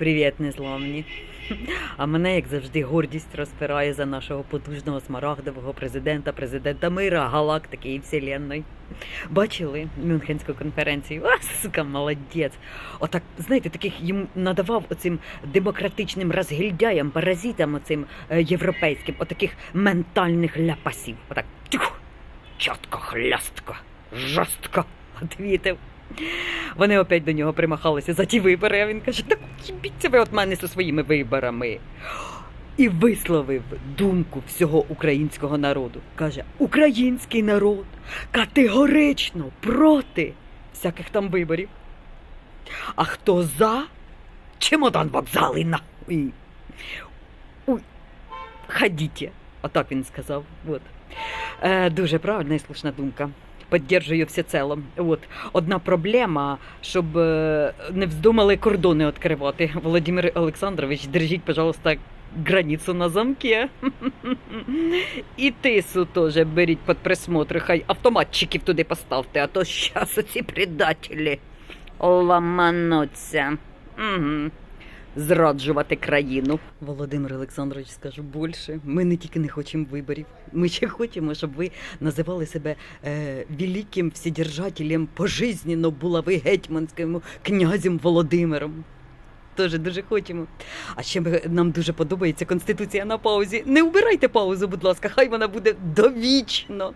Привіт, незламні. А мене, як завжди, гордість розпирає за нашого потужного смарагдового президента, президента мира, галактики і вселенної. Бачили Мюнхенську конференцію? А, сука, молодець. Отак, знаєте, таких їм надавав оцим демократичним розгільдяям, паразитам оцим е, європейським, отаких ментальних ляпасів. Отак, тихо, чітко, хлястко, жорстко відвітив. Вони опять до нього примахалися за ті вибори, а він каже, так їбіться ви от мене зі своїми виборами. І висловив думку всього українського народу. Каже, український народ категорично проти всяких там виборів. А хто за? Чемодан вокзали. Уй, ходіть. Отак він сказав. От. Е, дуже правильна і слушна думка. Поддержую всецело. От одна проблема, щоб е, не вздумали кордони відкривати. Володимир Олександрович, держіть, пожалуйста, границю на замке. І тису теж беріть під присмотр, хай автоматчиків туди поставте, а то щас оці предателі ламануться. Угу. Зраджувати країну. Володимир Олександрович, скажу більше. Ми не тільки не хочемо виборів. Ми ще хочемо, щоб ви називали себе е, великим вседержателем пожизненно булави гетьманським князем Володимиром. Теж дуже хочемо. А ще нам дуже подобається Конституція на паузі. Не вбирайте паузу, будь ласка, хай вона буде довічно.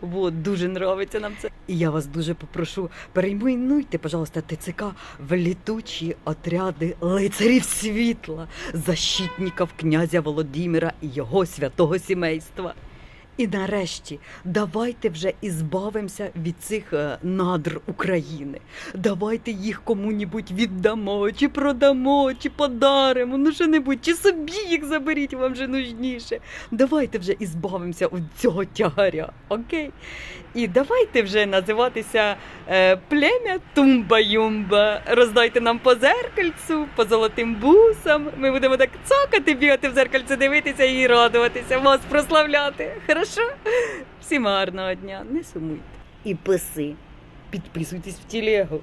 Вот, дуже нравиться нам це. І я вас дуже попрошу, перейменуйте, пожалуйста, ТЦК в літучі отряди лицарів світла, защитників князя Володимира і його святого сімейства. І нарешті давайте вже ізбавимося від цих е, надр України. Давайте їх кому-небудь віддамо, чи продамо, чи подаримо, ну що-небудь, чи собі їх заберіть, вам же нужніше. Давайте вже ізбавимося від цього тягаря, окей? І давайте вже називатися е, плем'я Тумба-Юмба. Роздайте нам по зеркальцю, по золотим бусам. Ми будемо так цокати, бігати в зеркальце, дивитися і радуватися, вас прославляти. Хорошо? Всім гарного дня, не сумуйте. І писи. Підписуйтесь в телегу.